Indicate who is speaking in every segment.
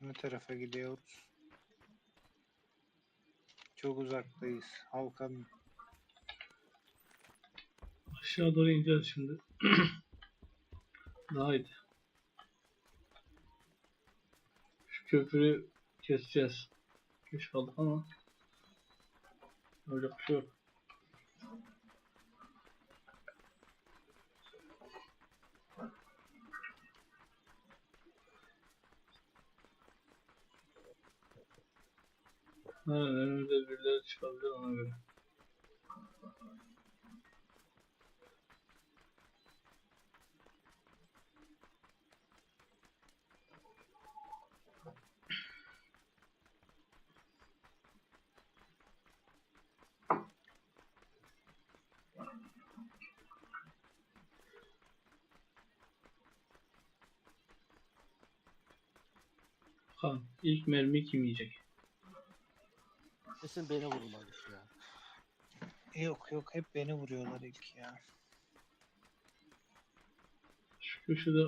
Speaker 1: Ne tarafa gidiyoruz? Çok uzaktayız. Halkanın.
Speaker 2: Aşağı doğru ineceğiz şimdi. Daha iyi. Şu köprüyü keseceğiz. Geç kaldık ama. Öyle bir şey yok. Ha, önümüzde birileri çıkabilir ona göre. Bakalım ilk mermi kim yiyecek?
Speaker 3: Kesin beni vurmamış ya.
Speaker 1: Yok yok hep beni vuruyorlar ilk ya.
Speaker 2: Şu köşede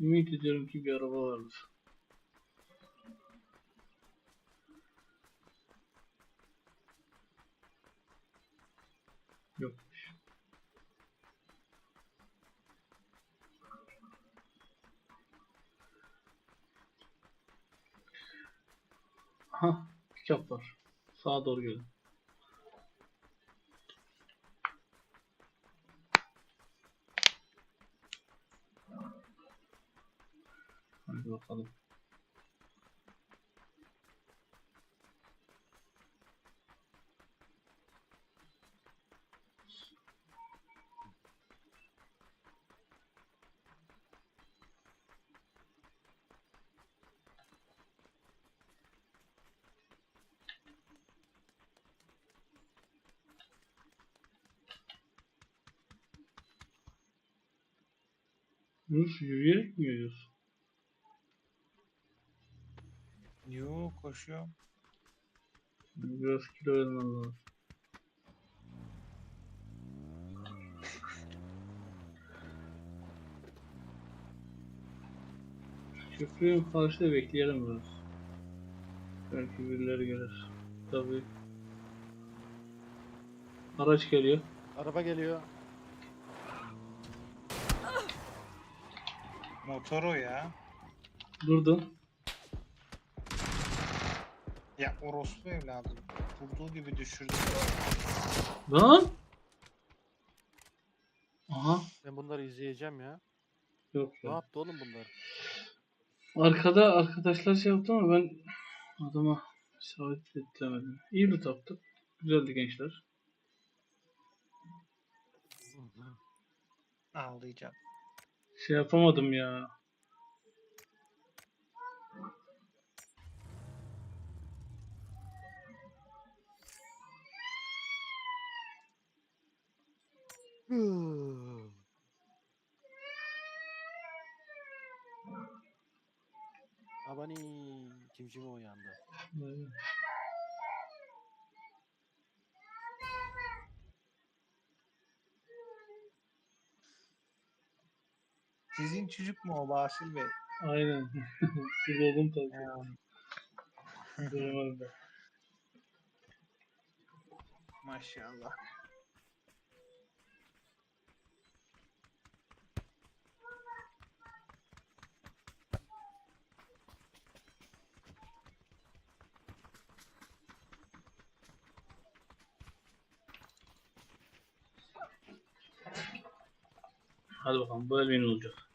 Speaker 2: ümit ediyorum ki bir araba vardır. Yokmuş. Aha, pick-up var. Sağa doğru gelin. Hadi bakalım. Yunus yürüyerek mi yürüyorsun?
Speaker 1: Yo koşuyorum.
Speaker 2: Biraz kilo vermem lazım. Köprünün karşıda bekleyelim biraz. Belki birileri gelir. Tabii. Araç geliyor.
Speaker 3: Araba geliyor.
Speaker 1: Motor o ya.
Speaker 2: Durdum.
Speaker 1: Ya orospu evladı. Vurduğu gibi düşürdü.
Speaker 2: Lan! Aha.
Speaker 3: Ben bunları izleyeceğim ya.
Speaker 2: Yok
Speaker 3: Ne
Speaker 2: ya.
Speaker 3: yaptı oğlum bunlar?
Speaker 2: Arkada arkadaşlar şey yaptı ama ben adama isabet ettiremedim. İyi loot yaptık. Güzeldi gençler.
Speaker 1: Ağlayacağım.
Speaker 2: Şey yapamadım ya.
Speaker 3: Abani cimcime uyandı.
Speaker 2: Ee,
Speaker 1: Sizin çocuk mu o Basil Bey?
Speaker 2: Aynen. Siz oldum tabii.
Speaker 1: Maşallah.
Speaker 2: Hadi bakalım bu el olacak.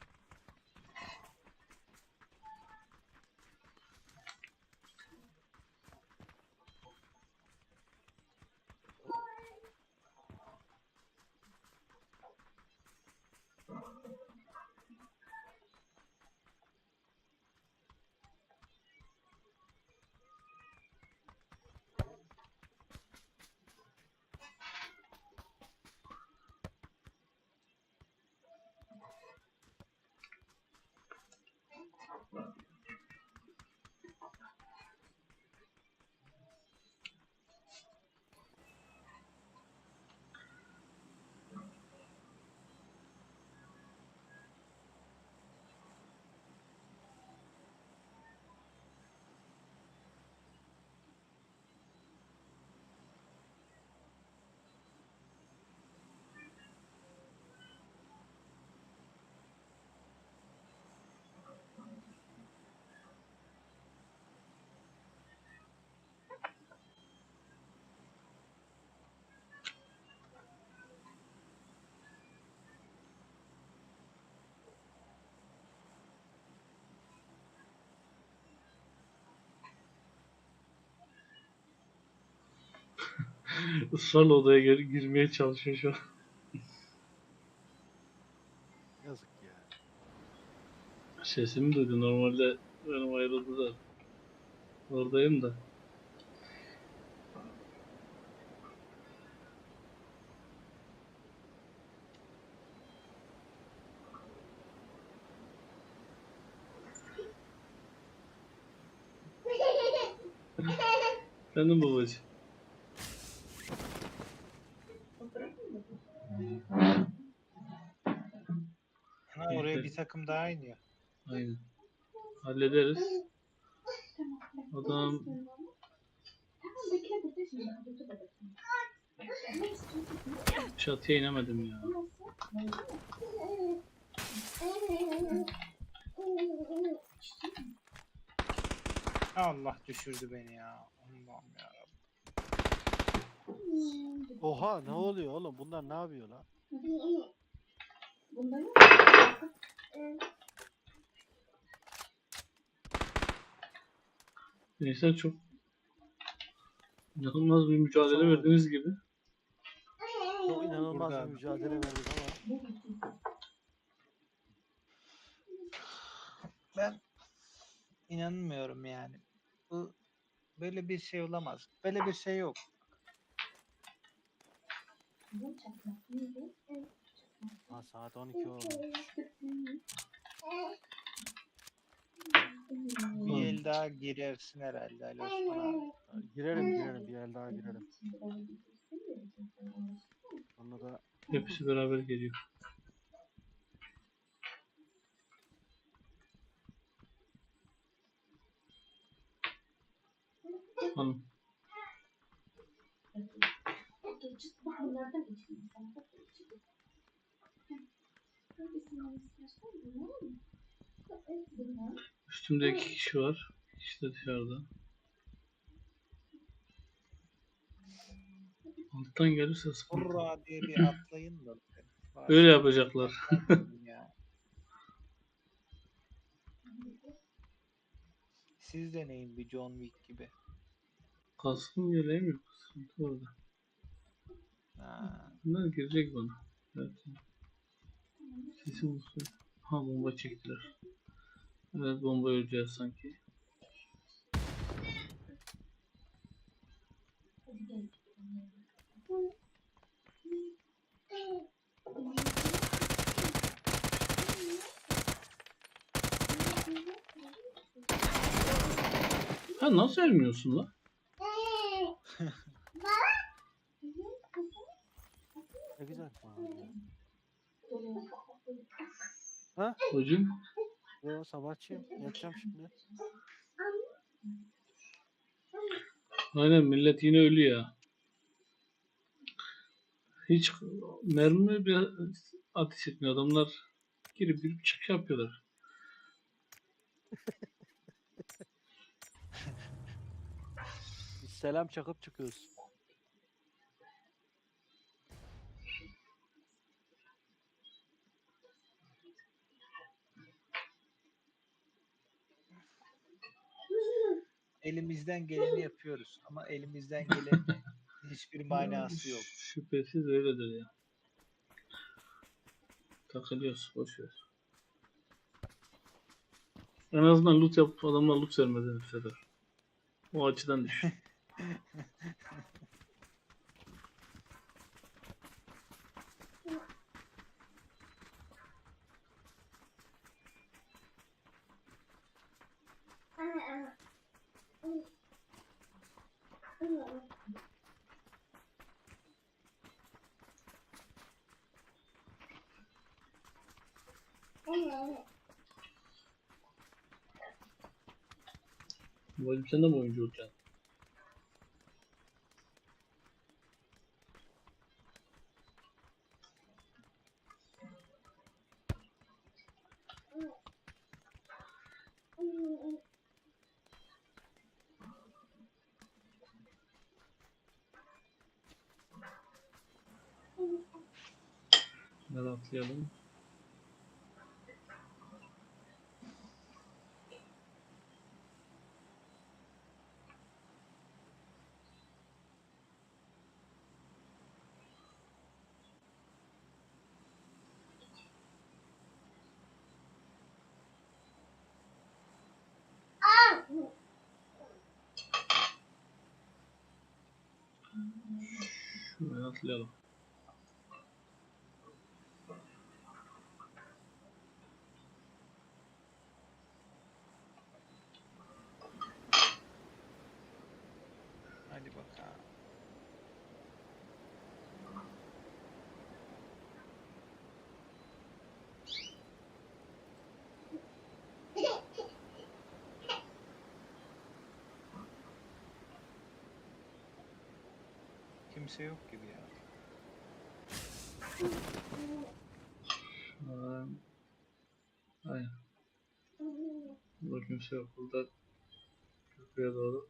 Speaker 2: Israrla odaya gir- girmeye çalışıyor şu an.
Speaker 3: Yazık ya.
Speaker 2: Sesimi duydu. Normalde benim ayrıldı da. Oradayım da. Efendim babacığım.
Speaker 1: Takım daha iniyor.
Speaker 2: Aynen. Hallederiz. Adam çatıya inemedim ya.
Speaker 1: Allah düşürdü beni ya. Allah'ım ya.
Speaker 3: Oha ne oluyor oğlum? Bunlar ne yapıyor lan?
Speaker 2: Neyse çok inanılmaz bir mücadele
Speaker 3: Sonra-
Speaker 2: verdiğiniz gibi.
Speaker 3: Çok inanılmaz
Speaker 1: Burada.
Speaker 3: bir mücadele verdik ama.
Speaker 1: Ben inanmıyorum yani. Bu böyle bir şey olamaz. Böyle bir şey yok.
Speaker 3: Ha, saat 12 oldu.
Speaker 1: Bir el daha girersin herhalde Ali Osman abi.
Speaker 3: Girerim girerim bir el daha girerim. Sonra da
Speaker 2: Hepsi beraber geliyor. Hanım. Üstümde iki kişi var. İkisi de dışarıda. Alttan gelirse sıkıntı.
Speaker 1: Hurra diye bir atlayın da.
Speaker 2: Öyle yapacaklar.
Speaker 1: Ya. Siz deneyin bir John Wick gibi.
Speaker 2: Kaskım yeleğim yok. Sıkıntı orada.
Speaker 1: Ha.
Speaker 2: Bunlar girecek bana. Evet. Sesi bulsun. Ha bomba çektiler. Evet bomba öleceğiz sanki. Ha nasıl ölmüyorsun lan?
Speaker 3: ne güzel.
Speaker 2: Hocam
Speaker 3: Yo sabahçıyım. Yatacağım şimdi.
Speaker 2: aynen millet yine ölüyor ya. Hiç mermi bir ateş etmiyor adamlar. Girip girip çık yapıyorlar.
Speaker 3: Biz selam çakıp çıkıyoruz.
Speaker 1: Elimizden geleni yapıyoruz ama elimizden gelen hiçbir manası yok.
Speaker 2: Şüphesiz öyledir ya. Takılıyoruz boş ver. En azından loot yapıp adamlar loot vermedi bu sefer. O açıdan düşün. Babacım sen de mi oyuncu olacaksın? Nereye atlayalım? Şuraya atlayalım.
Speaker 1: Hadi bakalım. Kimse yok gibi ya.
Speaker 2: Aynen. Burada kimse yok. Burada köprüye doğru.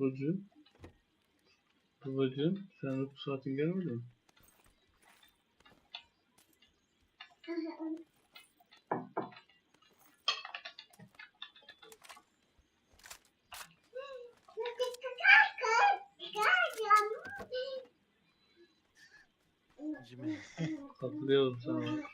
Speaker 2: Burcu. Babacığım sen uyku saatin gelmedi mi? Hatırlıyorum sana.